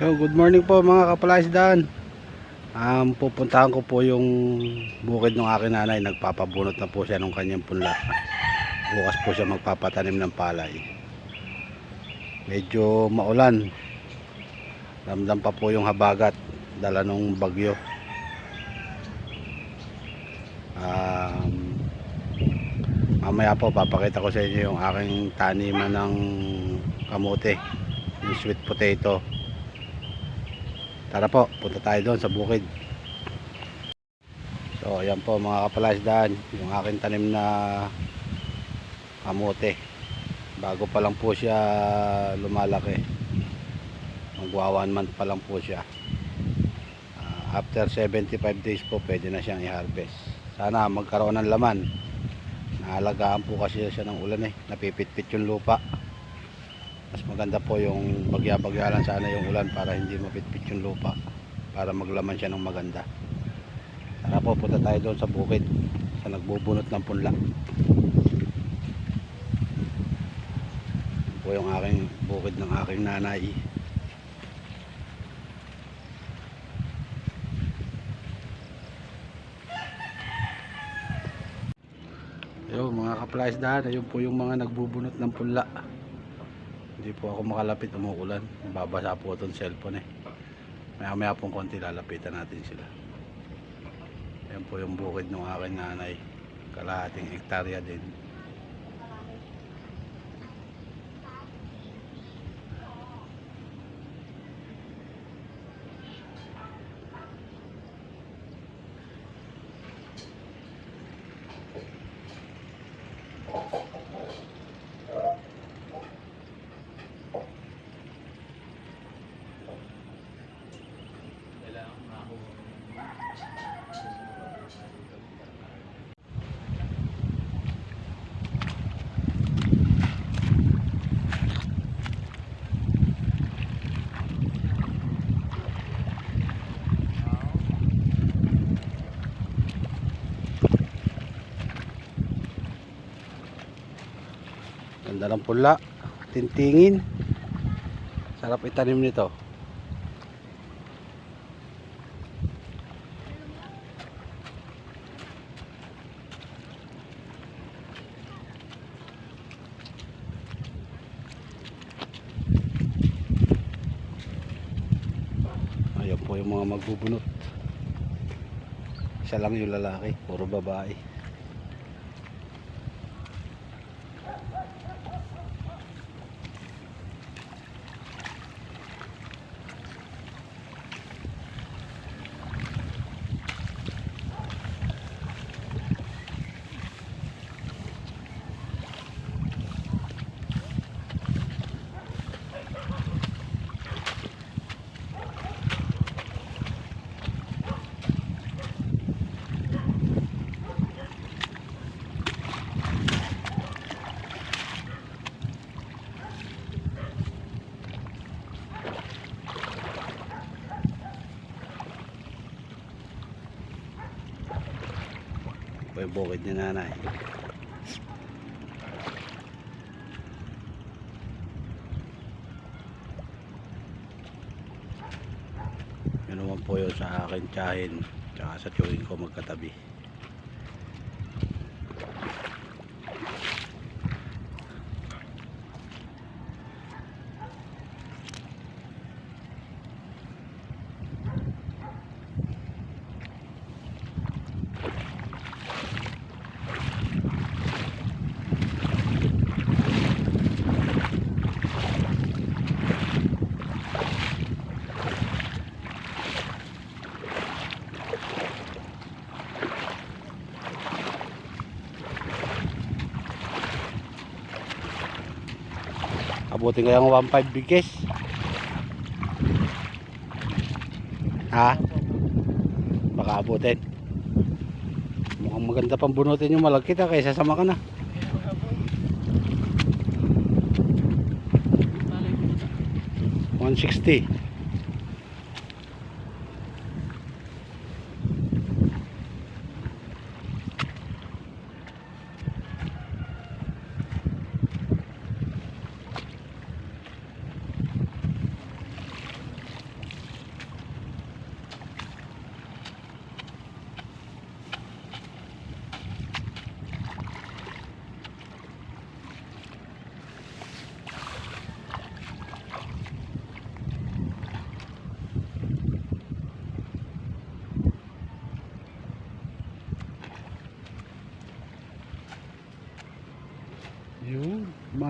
Yo, good morning po mga kapalaisdaan. Um, pupuntahan ko po yung bukid ng aking nanay. Nagpapabunot na po siya ng kanyang punla. Bukas po siya magpapatanim ng palay. Medyo maulan. Ramdam pa po yung habagat. Dala nung bagyo. Um, mamaya po papakita ko sa inyo yung aking taniman ng kamote. Yung sweet potato. Tara po, punta tayo doon sa bukid. So, ayan po mga kapalasdaan, yung aking tanim na kamote. Bago pa lang po siya lumalaki. Magwa one month pa lang po siya. Ah, after 75 days po, pwede na siyang i-harvest. Sana magkaroon ng laman. Naalagaan po kasi siya ng ulan eh. Napipitpit yung lupa mas maganda po yung bagya-bagya sana yung ulan para hindi mapitpit yung lupa para maglaman siya ng maganda. Tara po punta tayo doon sa bukid sa nagbubunot ng punla. Po yung aking bukid ng aking nanay. Yo, mga kaplaisdahan, ayun po yung mga nagbubunot ng punla. Hindi po ako makalapit umuulan. Babasa po itong cellphone eh. Maya maya pong konti lalapitan natin sila. Ayan po yung bukid ng aking nanay. Kalahating hektarya din. Ganda ng pula. Tintingin. Sarap itanim nito. Ayun po yung mga magbubunot. Isa lang yung lalaki, puro babae. Bukid ni nanay. Yun naman po yun sa akin tsahin tsaka sa tiyuhin ko magkatabi abutin kaya ng 1.5 bigis ha? Baka abutin. Mukhang maganda pang bunutin yung malagkit ha kaysa sama ka na One sixty.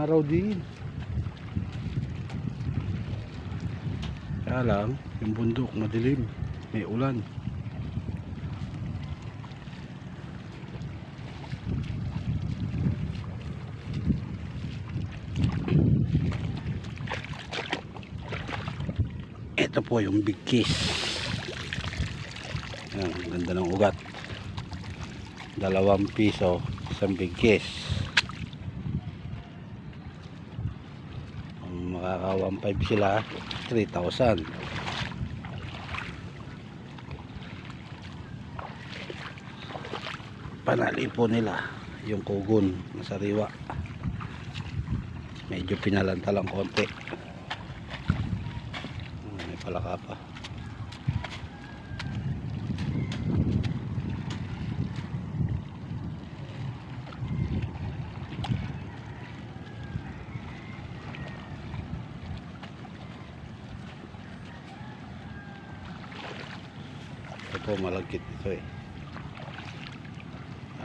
Araw din. Kaya lang, yung bundok madilim. May ulan. Ito po yung big kiss. Ganda ng ugat. Dalawang piso, isang big kiss. Kung makaka 1.5 sila, 3,000. Panali po nila yung kugon na sariwa. Medyo pinalanta lang konti. May palaka pa. Po malagkit ito eh.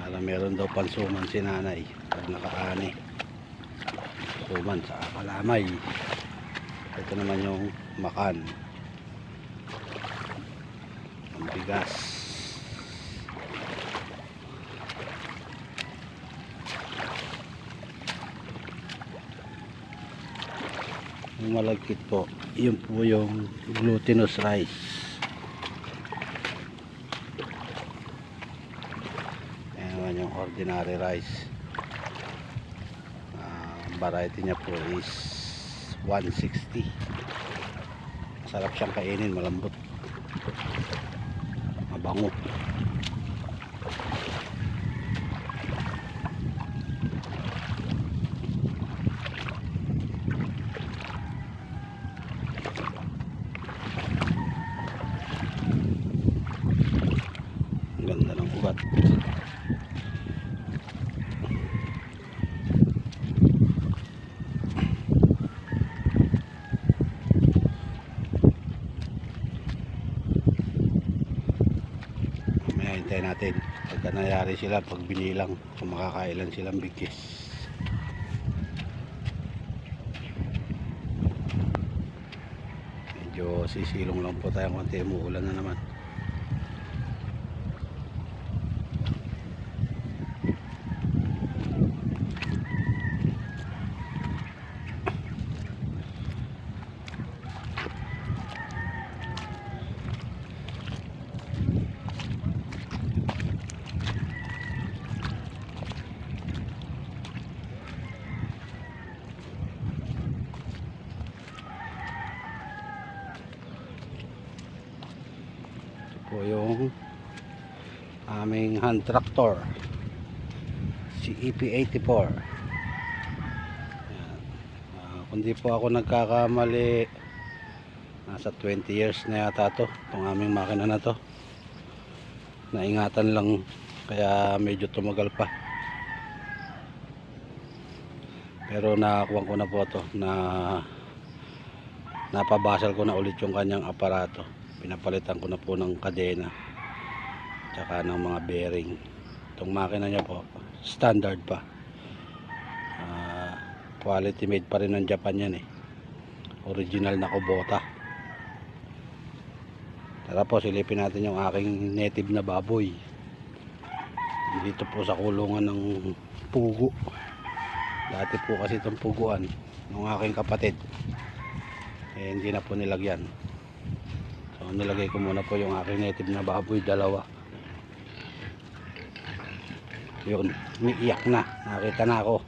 Alam meron daw pansuman si nanay pag nakaani. Suman sa kalamay. Ito naman yung makan. Ang bigas. Yung malagkit po, yun po yung glutinous rice. Ayan naman yung ordinary rice. Ang variety niya po is 160. Sarap siyang kainin, malambot. Mabango. Ang ganda ng ugat. Mamaya hintayin natin. Pagka nangyari sila, pag binilang, kung makakailan silang bigkis. Medyo sisilong lang po tayo konti. Umuulan na naman. Ito po yung hand tractor. Si E EP84. Ayan. Ah, kung di po ako nagkakamali, nasa 20 years na yata to, itong aming makina na to. Naingatan lang, kaya medyo tumagal pa. Pero nakakuha ko na po to na napabasal ko na ulit yung kanyang aparato pinapalitan ko na po ng kadena tsaka ng mga bearing. Itong makina niya po standard pa. Ah, quality made pa rin ng Japan yan eh. Original na Kubota. Tara po silipin natin yung aking native na baboy. Dito po sa kulungan ng pugo. Dati po kasi itong puguan ng aking kapatid. Eh, hindi na po nilagyan. So nilagay ko muna po yung aking native na baboy dalawa. Yun, umiiyak na. Nakita na ako.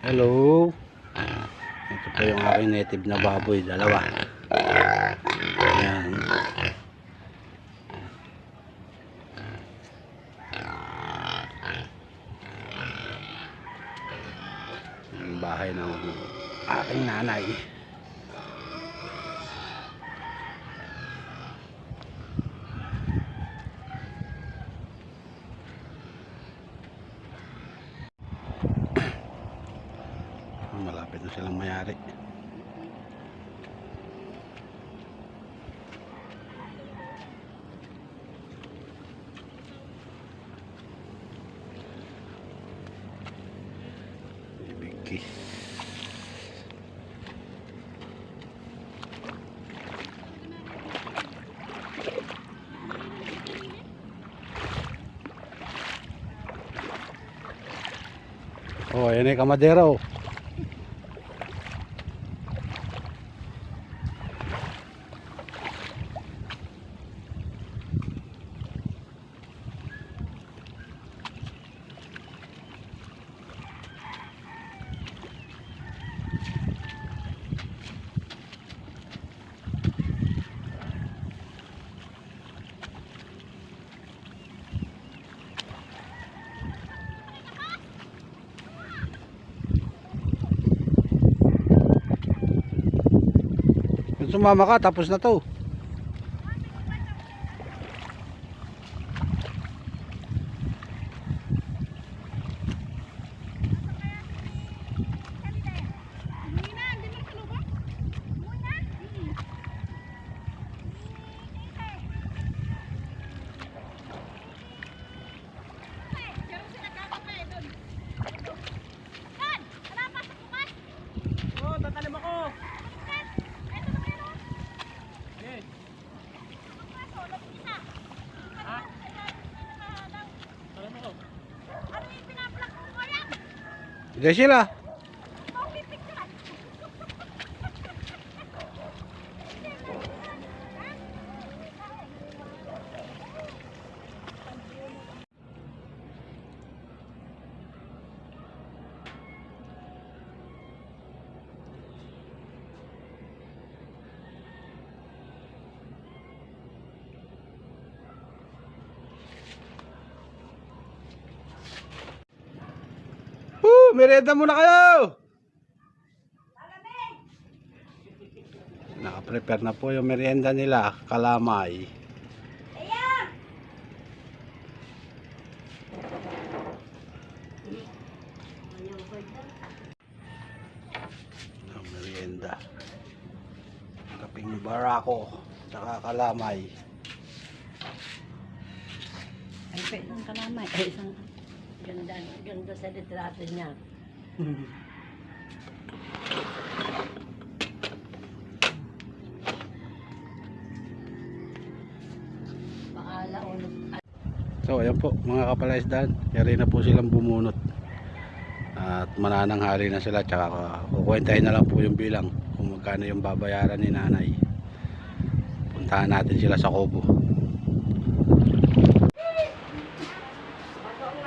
Hello. Ito po yung aking native na baboy dalawa. Ayan. Ang bahay ng aking nanay. malaki oh ayan eh, ay kamadera oh sumama ka, tapos na to. Oh, tatanim ako. Eh. Ha? Tanim ako. Diyan sila. Woo! Merenda muna kayo! Naka-prepare na po yung merienda nila, kalamay. Ang merienda. Kaping barako, tsaka kalamay. Ay, pa isang kalamay. Ay, isang ganda, ganda sa litrato niya. Ulit. So ayan po mga kapalaisdan, yari na po silang bumunot. At manananghali na sila tsaka uh, kukwentahin na lang po yung bilang kung magkano yung babayaran ni nanay. Puntahan natin sila sa Kobo.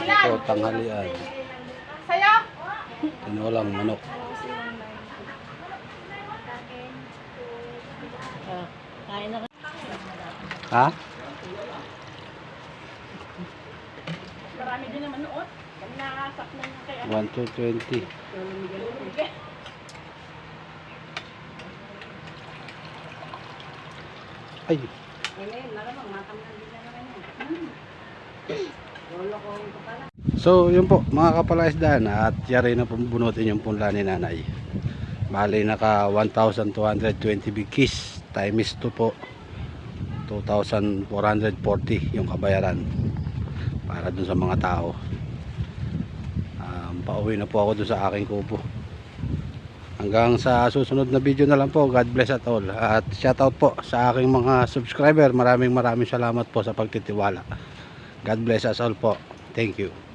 Ito tanghalian. Sayo! Tinolang manok. Ah, kain na Ha? Marami din naman. Kami nakasak na kaya. 1 to 20. Ay, Ayun, malamang matamnan din na naman yan. Lolo ko ito pala. So, yun po, mga kapalaisdaan at yari na pong bunutin yung punla ni nanay. Bali, naka 1,220 big kiss times 2 po. 2,440 yung kabayaran para dun sa mga tao. Um, pauwi na po ako dun sa aking kubo. Hanggang sa susunod na video na lang po. God bless at all. At shoutout po sa aking mga subscriber. Maraming maraming salamat po sa pagtitiwala. God bless us all po. Thank you.